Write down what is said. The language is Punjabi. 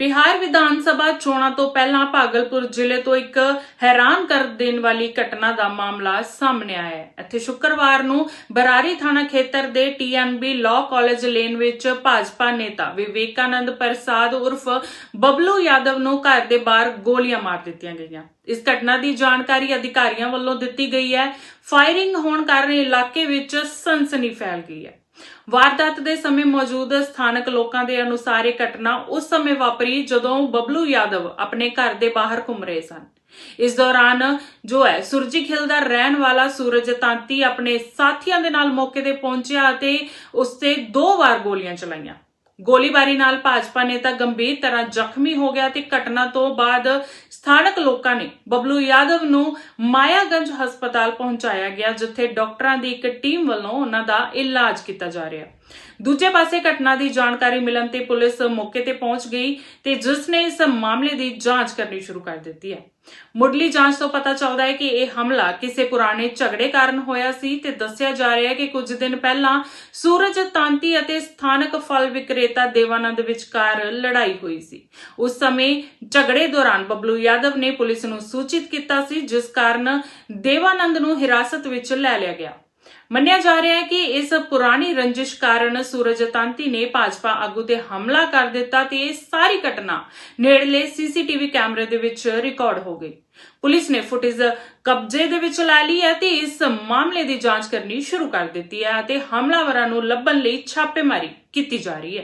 ਬਿਹਾਰ ਵਿਧਾਨ ਸਭਾ ਚੋਣਾਂ ਤੋਂ ਪਹਿਲਾਂ ਭਾਗਲਪੁਰ ਜ਼ਿਲ੍ਹੇ ਤੋਂ ਇੱਕ ਹੈਰਾਨ ਕਰ ਦੇਣ ਵਾਲੀ ਘਟਨਾ ਦਾ ਮਾਮਲਾ ਸਾਹਮਣੇ ਆਇਆ ਹੈ। ਇੱਥੇ ਸ਼ੁੱਕਰਵਾਰ ਨੂੰ ਬਰਾਰੀ ਥਾਣਾ ਖੇਤਰ ਦੇ ਟੀਐਨਬੀ ਲਾਅ ਕਾਲਜ ਲੇਨ ਵਿੱਚ ਭਾਜਪਾ ਨੇਤਾ ਵਿਵੇਕਾਨੰਦ ਪ੍ਰਸਾਦ ਉਰਫ ਬਬਲੂ ਯਾਦਵ ਨੂੰ ਘਰ ਦੇ ਬਾਹਰ ਗੋਲੀਆਂ ਮਾਰ ਦਿੱਤੀਆਂ ਗਈਆਂ। ਇਸ ਘਟਨਾ ਦੀ ਜਾਣਕਾਰੀ ਅਧਿਕਾਰੀਆਂ ਵੱਲੋਂ ਦਿੱਤੀ ਗਈ ਹੈ। ਫਾਇਰਿੰਗ ਹੋਣ ਕਾਰਨ ਇਲਾਕੇ ਵਿੱਚ ਸਨਸਨੀ ਫੈਲ ਗਈ ਹੈ। ਵਾਰਦਾਤ ਦੇ ਸਮੇਂ ਮੌਜੂਦ ਸਥਾਨਕ ਲੋਕਾਂ ਦੇ ਅਨੁਸਾਰ ਇਹ ਘਟਨਾ ਉਸ ਸਮੇਂ ਵਾਪਰੀ ਜਦੋਂ ਬਬਲੂ ਯਾਦਵ ਆਪਣੇ ਘਰ ਦੇ ਬਾਹਰ ਘੁੰਮ ਰਹੇ ਸਨ। ਇਸ ਦੌਰਾਨ ਜੋ ਹੈ, ਸੁਰਜੀ ਖਿਲ ਦਾ ਰਹਿਣ ਵਾਲਾ ਸੂਰਜ ਤਾਂਤੀ ਆਪਣੇ ਸਾਥੀਆਂ ਦੇ ਨਾਲ ਮੌਕੇ ਤੇ ਪਹੁੰਚਿਆ ਅਤੇ ਉਸ ਤੇ ਦੋ ਵਾਰ ਗੋਲੀਆਂ ਚਲਾਈਆਂ। ਗੋਲੀਬਾਰੀ ਨਾਲ ਭਾਜਪਾ ਨੇਤਾ ਗੰਭੀਰ ਤਰ੍ਹਾਂ ਜ਼ਖਮੀ ਹੋ ਗਿਆ ਤੇ ਘਟਨਾ ਤੋਂ ਬਾਅਦ ਸਥਾਨਕ ਲੋਕਾਂ ਨੇ ਬਬਲੂ ਯਾਦਵ ਨੂੰ ਮਾਇਆਗੰਜ ਹਸਪਤਾਲ ਪਹੁੰਚਾਇਆ ਗਿਆ, ਜਿੱਥੇ ਡਾਕਟਰਾਂ ਦੀ ਇੱਕ ਟੀਮ ਵੱਲੋਂ ਉਹਨਾਂ ਦਾ ਇਲਾਜ ਕੀਤਾ ਜਾ ਰਿਹਾ। ਦੂਜੇ ਪਾਸੇ ਘਟਨਾ ਦੀ ਜਾਣਕਾਰੀ ਮਿਲਣ ਤੇ ਪੁਲਿਸ ਮੌਕੇ ਤੇ ਪਹੁੰਚ ਗਈ ਤੇ ਜਿਸ ਨੇ ਇਸ ਮਾਮਲੇ ਦੀ ਜਾਂਚ ਕਰਨੀ ਸ਼ੁਰੂ ਕਰ ਦਿੱਤੀ ਹੈ। ਮੁੱਢਲੀ ਜਾਂਚ ਤੋਂ ਪਤਾ ਚੱਲਦਾ ਹੈ ਕਿ ਇਹ ਹਮਲਾ ਕਿਸੇ ਪੁਰਾਣੇ ਝਗੜੇ ਕਾਰਨ ਹੋਇਆ ਸੀ ਤੇ ਦੱਸਿਆ ਜਾ ਰਿਹਾ ਹੈ ਕਿ ਕੁਝ ਦਿਨ ਪਹਿਲਾਂ ਸੂਰਜ ਤਾਂਤੀ ਅਤੇ ਸਥਾਨਕ ਫਲ ਵਿਕਰੇਤਾ ਦੇਵਾਨੰਦ ਵਿਚਕਾਰ ਲੜਾਈ ਹੋਈ ਸੀ। ਉਸ ਸਮੇਂ ਝਗੜੇ ਦੌਰਾਨ ਬਬਲੂ ਯਾਦਵ ਨੇ ਪੁਲਿਸ ਨੂੰ ਸੂਚਿਤ ਕੀਤਾ ਸੀ, ਜਿਸ ਕਾਰਨ ਦੇਵਾਨੰਦ ਨੂੰ ਹਿਰਾਸਤ ਵਿੱਚ ਲੈ ਲਿਆ ਗਿਆ। ਮੰਨਿਆ ਜਾ ਰਿਹਾ ਹੈ ਕਿ ਇਸ ਪੁਰਾਣੀ ਰੰਜਿਸ਼ ਕਾਰਨ ਸੂਰਜ ਤਾਂਤੀ ਨੇ ਭਾਜਪਾ ਆਗੂ ਤੇ ਹਮਲਾ ਕਰ ਦਿੱਤਾ ਤੇ ਇਹ ਸਾਰੀ ਘਟਨਾ ਨੇੜਲੇ ਸੀਸੀਟੀਵੀ ਕੈਮਰੇ ਦੇ ਵਿੱਚ ਰਿਕਾਰਡ ਹੋ ਗਈ। ਪੁਲਿਸ ਨੇ ਫੁਟੇਜ ਕਬਜ਼ੇ ਦੇ ਵਿੱਚ ਲੈ ਲਈ ਹੈ ਤੇ ਇਸ ਮਾਮਲੇ ਦੀ ਜਾਂਚ ਕਰਨੀ ਸ਼ੁਰੂ ਕਰ ਦਿੱਤੀ ਹੈ ਅਤੇ ਹਮਲਾਵਰਾਂ ਨੂੰ ਲੱਭਣ ਲਈ ਛਾਪੇਮਾਰੀ ਕੀਤੀ ਜਾ ਰਹੀ ਹੈ।